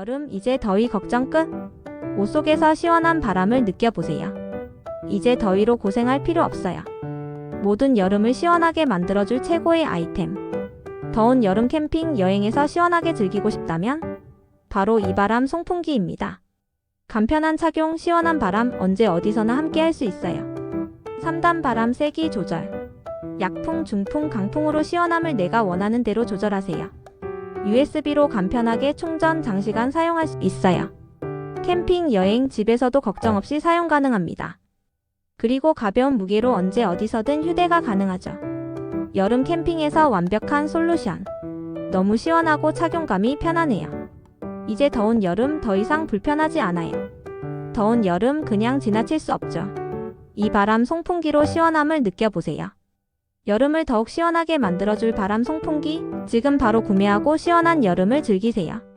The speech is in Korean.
여름 이제 더위 걱정 끝. 옷 속에서 시원한 바람을 느껴보세요. 이제 더위로 고생할 필요 없어요. 모든 여름을 시원하게 만들어줄 최고의 아이템. 더운 여름 캠핑 여행에서 시원하게 즐기고 싶다면 바로 이 바람 송풍기입니다. 간편한 착용, 시원한 바람 언제 어디서나 함께 할 수 있어요. 3단 바람 세기 조절. 약풍, 중풍, 강풍으로 시원함을 내가 원하는 대로 조절하세요. USB로 간편하게 충전 장시간 사용할 수 있어요. 캠핑, 여행, 집에서도 걱정 없이 사용 가능합니다. 그리고 가벼운 무게로 언제 어디서든 휴대가 가능하죠. 여름 캠핑에서 완벽한 솔루션. 너무 시원하고 착용감이 편하네요. 이제 더운 여름 더 이상 불편하지 않아요. 더운 여름 그냥 지나칠 수 없죠. 이 바람 송풍기로 시원함을 느껴보세요. 여름을 더욱 시원하게 만들어줄 바람 송풍기, 지금 바로 구매하고 시원한 여름을 즐기세요.